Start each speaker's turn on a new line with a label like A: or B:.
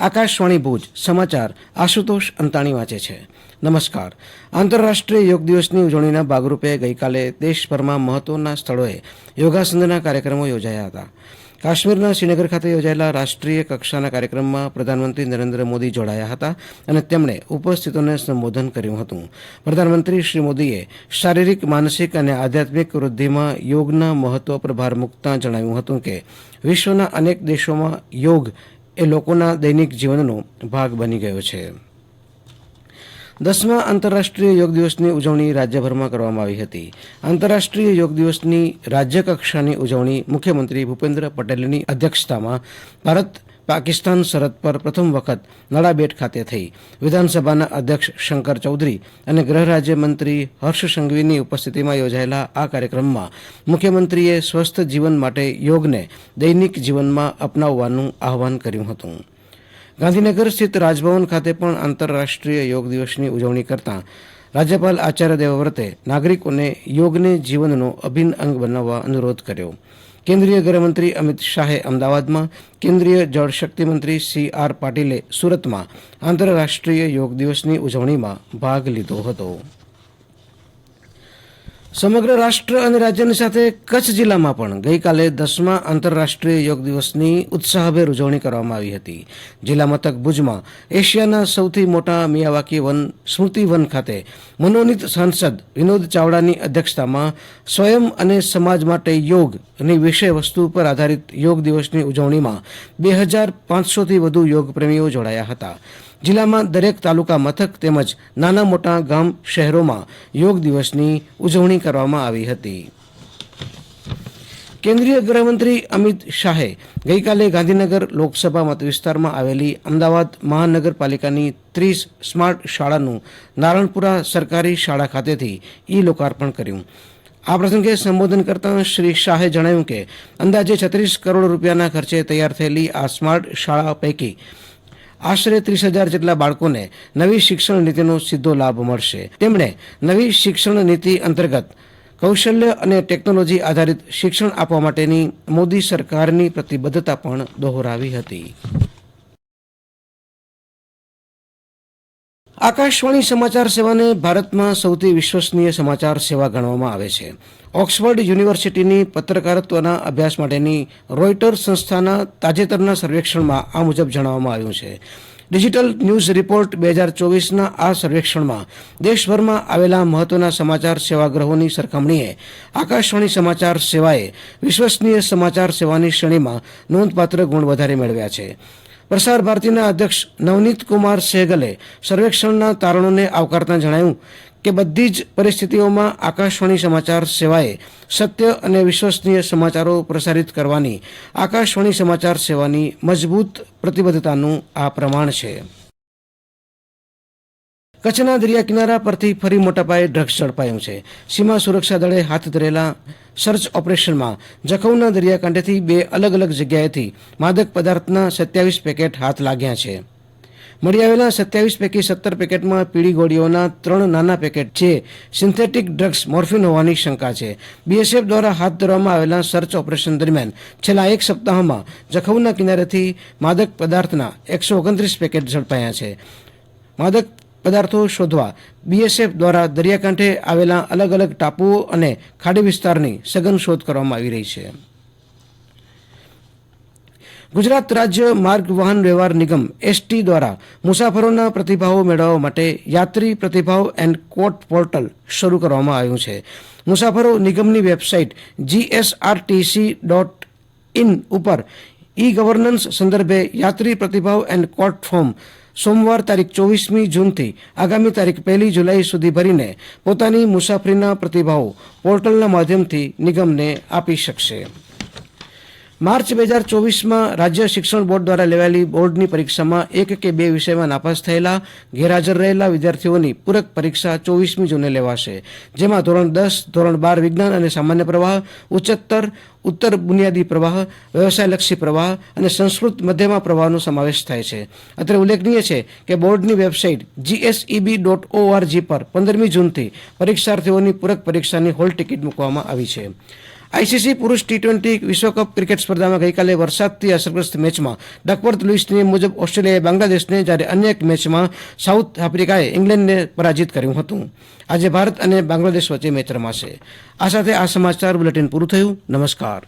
A: આકાશવાણી ભુજ, સમાચાર, આશુતોષ અંતાણી વાંચે છે. નમસ્કાર. આંતરરાષ્ટ્રીય યોગ દિવસની ઉજવણીના ભાગરૂપે ગઈકાલે દેશભરમાં મહત્વના સ્થળોએ યોગાસનના કાર્યક્રમો યોજાયા હતા. કાશ્મીરના શ્રીનગર ખાતે યોજાયેલા રાષ્ટ્રીય કક્ષાના કાર્યક્રમમાં પ્રધાનમંત્રી નરેન્દ્ર મોદી જોડાયા હતા અને તેમણે ઉપસ્થિતોને સંબોધન કર્યું હતું. પ્રધાનમંત્રી શ્રી મોદીએ શારીરિક, માનસિક અને આધ્યાત્મિક વૃદ્ધિમાં યોગના મહત્વ પર ભાર મૂકતા જણાવ્યું હતું કે વિશ્વના અનેક દેશોમાં યોગ એ લોકોના દૈનિક જીવનનો ભાગ બની ગયો છે. દસમા આંતરરાષ્ટ્રીય યોગ દિવસની ઉજવણી રાજ્યભરમાં કરવામાં આવી હતી. આંતરરાષ્ટ્રીય યોગ દિવસની રાજ્યકક્ષાની ઉજવણી મુખ્યમંત્રી ભૂપેન્દ્ર પટેલની અધ્યક્ષતામાં ભારત પાકિસ્તાન સરહદ પર પ્રથમ વખત નડાબેટ ખાતે થઈ. વિધાનસભાના અધ્યક્ષ શંકર ચૌધરી અને ગૃહ રાજ્યમંત્રી હર્ષ સંઘવીની ઉપસ્થિતિમાં યોજાયેલા આ કાર્યક્રમમાં મુખ્યમંત્રીએ સ્વસ્થ જીવન માટે યોગને દૈનિક જીવનમાં અપનાવવાનું આહવાન કર્યું હતું. ગાંધીનગર સ્થિત રાજભવન ખાતે પણ આંતરરાષ્ટ્રીય યોગ દિવસની ઉજવણી કરતા રાજ્યપાલ આચાર્ય દેવવ્રતે નાગરિકોને યોગને જીવનનો અભિન્ન અંગ બનાવવા અનુરોધ કર્યો. કેન્દ્રીય ગૃહમંત્રી અમિત શાહે અમદાવાદમાં કેન્દ્રીય જળશક્તિ મંત્રી સી આર પાટીલે સુરતમાં આંતરરાષ્ટ્રીય યોગ દિવસની ઉજવણીમાં ભાગ લીધો હતો. સમગ્ર રાષ્ટ્ર અને રાજ્યની સાથે કચ્છ જિલ્લામાં પણ ગઈકાલે દસમા આંતરરાષ્ટ્રીય યોગ દિવસની ઉત્સાહભેર ઉજવણી કરવામાં આવી હતી. જિલ્લા મથક ભુજમાં એશિયાના સૌથી મોટા મિયાવાકી વન સ્મૃતિ વન ખાતે મનોનીત સાંસદ વિનોદ ચાવડાની અધ્યક્ષતામાં સ્વયં અને સમાજ માટે યોગની વિષય વસ્તુ પર આધારિત યોગ દિવસની ઉજવણીમાં બે હજાર પાંચસોથી વધુ યોગ પ્રેમીઓ જોડાયા હતા. જિલ્લામાં દરેક તાલુકા મથક તેમજ નાના મોટા ગામ શહેરોમાં યોગ દિવસની ઉજવણી કરવામાં આવી હતી. કેન્દ્રીય ગૃહમંત્રી અમિત શાહે ગઈકાલે ગાંધીનગર લોકસભા મત વિસ્તારમાં આવેલી અમદાવાદ મહાનગરપાલિકાની ત્રીસ સ્માર્ટ શાળાનું નારણપુરા સરકારી શાળા ખાતેથી ઈ લોકાર્પણ કર્યું. આ પ્રસંગે સંબોધન કરતા શ્રી શાહે જણાવ્યું કે અંદાજે છત્રીસ કરોડ રૂપિયાના ખર્ચે તૈયાર થયેલી આ સ્માર્ટ શાળા પૈકી આશરે ત્રીસ હજાર જેટલા બાળકોને નવી શિક્ષણ નીતિનો સીધો લાભ મળશે. તેમણે નવી શિક્ષણ નીતિ અંતર્ગત કૌશલ્ય અને ટેકનોલોજી આધારિત શિક્ષણ આપવા માટેની મોદી સરકારની પ્રતિબદ્ધતા પણ દોહરાવી હતી. આકાશવાણી સમાચાર સેવાને ભારતમાં સૌથી વિશ્વસનીય સમાચાર સેવા ગણવામાં આવે છે. ઓક્સફર્ડ યુનિવર્સિટીની પત્રકારત્વના અભ્યાસ માટેની રોયટર સંસ્થાના તાજેતરના સર્વેક્ષણમાં આ મુજબ જણાવવામાં આવ્યું છે. ડિજિટલ ન્યૂઝ રિપોર્ટ બે હજાર ચોવીસના આ સર્વેક્ષણમાં દેશભરમાં આવેલા મહત્વના સમાચાર સેવાગ્રહોની સરખામણીએ આકાશવાણી સમાચાર સેવાએ વિશ્વસનીય સમાચાર સેવાની શ્રેણીમાં નોંધપાત્ર ગુણ વધારે મેળવ્યા છે. પ્રસાર ભારતીના અધ્યક્ષ નવનીત કુમાર સહેગલે સર્વેક્ષણના તારણોને આવકારતા જણાવ્યું કે બધી જ પરિસ્થિતિઓમાં આકાશવાણી સમાચાર સેવાએ સત્ય અને વિશ્વસનીય સમાચારો પ્રસારિત કરવાની આકાશવાણી સમાચાર સેવાની મજબૂત પ્રતિબદ્ધતાનું આ પ્રમાણ છે. કચ્છના દરિયા કિનારા પરથી ફરી મોટા પાયે ડ્રગ્સ ઝડપાયું છે. સીમા સુરક્ષા દળે હાથ ધરેલા સર્ચ ઓપરેશનમાં જખૌના દરિયાકાંઠેથી બે અલગ અલગ જગ્યાએથી માદક પદાર્થના સત્યાવીસ પેકેટ હાથ લાગ્યા છે. મળી આવેલા સત્યાવીસ પૈકી સત્તર પેકેટમાં પીળી ગોળીઓના ત્રણ નાના પેકેટ જે સિન્થેટિક ડ્રગ્સ મોર્ફિન હોવાની શંકા છે. બીએસએફ દ્વારા હાથ ધરવામાં આવેલા સર્ચ ઓપરેશન દરમિયાન છેલ્લા એક સપ્તાહમાં જખૌના કિનારેથી માદક પદાર્થના એકસો ઓગણત્રીસ પેકેટ ઝડપાયા છે. માદક પદાર્થો શોધવા. બીએસએફ દ્વારા દરિયાકાંઠે આવેલા અલગ અલગ ટાપુઓ અને ખાડી વિસ્તારની સઘન શોધ કરવામાં આવી રહી છે. ગુજરાત રાજ્ય માર્ગ વાહન વ્યવહાર નિગમ એસટી દ્વારા મુસાફરોના પ્રતિભાવો મેળવવા માટે યાત્રી પ્રતિભાવ એન્ડ કોટ પોર્ટલ શરૂ કરવામાં આવ્યું છે. મુસાફરો નિગમની વેબસાઇટ જીએસઆરટીસી ડોટ ઇન ઉપર ઈ ગવર્નન્સ સંદર્ભે યાત્રી પ્રતિભાવ એન્ડ કોટ ફોર્મ સોમવાર તારીખ ચોવીસમી જૂનથી આગામી તારીખ પહેલી જુલાઈ સુધી ભરીને પોતાની મુસાફરીના પ્રતિભાવો પોર્ટલના માધ્યમથી નિગમને આપી શકશે. માર્ચ બે હજાર ચોવીસમાં રાજ્ય શિક્ષણ બોર્ડ દ્વારા લેવાયેલી બોર્ડની પરીક્ષામાં એક કે બે વિષયમાં નાપાસ થયેલા, ગેરહાજર રહેલા વિદ્યાર્થીઓની પૂરક પરીક્ષા ચોવીસમી જૂને લેવાશે, જેમાં ધોરણ દસ, ધોરણ બાર વિજ્ઞાન અને સામાન્ય પ્રવાહ, ઉચ્ચતર, ઉત્તર બુનિયાદી પ્રવાહ, વ્યવસાયલક્ષી પ્રવાહ અને સંસ્કૃત મધ્યમાં પ્રવાહનો સમાવેશ થાય છે. અત્રે ઉલ્લેખનીય છે કે બોર્ડની વેબસાઇટ જીએસઈબી ડોટ ઓઆરજી પર પંદરમી જૂનથી પરીક્ષાર્થીઓની પૂરક પરીક્ષાની હોલ ટિકિટ મૂકવામાં આવી છે. આઈસીસી પુરુષ ટી ટ્વેન્ટી વિશ્વકપ ક્રિકેટ સ્પર્ધામાં ગઈકાલે વરસાદથી અસરગ્રસ્ત મેચમાં ડકવર્થ લુઇસની મુજબ ઓસ્ટ્રેલિયાએ બાંગ્લાદેશને જ્યારે અન્ય એક મેચમાં સાઉથ આફ્રિકાએ ઇંગ્લેન્ડને પરાજિત કર્યું હતું. આજે ભારત અને બાંગ્લાદેશ વચ્ચે મેચ રમાશે. આ સાથે આ સમાચાર બુલેટિન પૂરું થયું. નમસ્કાર.